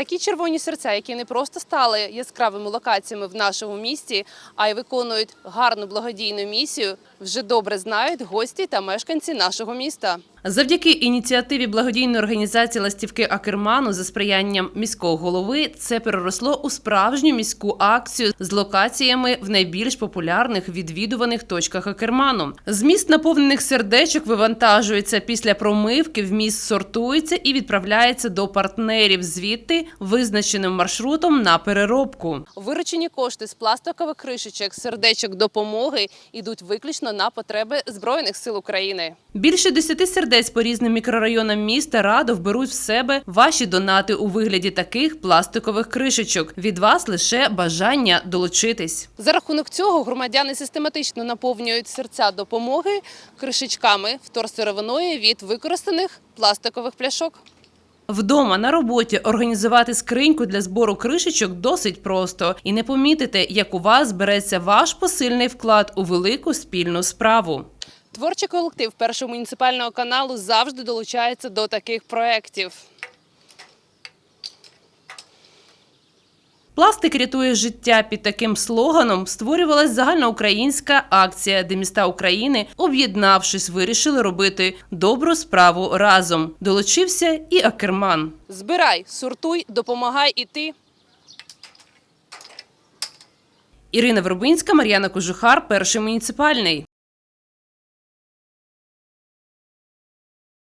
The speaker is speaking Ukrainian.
Такі червоні серця, які не просто стали яскравими локаціями в нашому місті, а й виконують гарну благодійну місію, вже добре знають гості та мешканці нашого міста. Завдяки ініціативі благодійної організації Ластівки Акерману за сприянням міського голови це переросло у справжню міську акцію з локаціями в найбільш популярних відвідуваних точках Акерману. Зміст наповнених сердечок вивантажується після промивки, вміст сортується і відправляється до партнерів звідти визначеним маршрутом на переробку. Виручені кошти з пластикових кришечок, сердечок допомоги йдуть виключно на потреби збройних сил України. Більше десяти сердець по різним мікрорайонам міста радо вберуть в себе ваші донати у вигляді таких пластикових кришечок. Від вас лише бажання долучитись. За рахунок цього громадяни систематично наповнюють серця допомоги кришечками вторсировиною від використаних пластикових пляшок. Вдома на роботі організувати скриньку для збору кришечок досить просто і не помітите, як у вас збереться ваш посильний вклад у велику спільну справу. Творчий колектив першого муніципального каналу завжди долучається до таких проєктів. Пластик рятує життя під таким слоганом створювалась загальноукраїнська акція, де міста України, об'єднавшись, вирішили робити добру справу разом. Долучився і Акерман. Збирай, сортуй, допомагай і ти. Ірина Вербинська, Мар'яна Кожухар, перший муніципальний.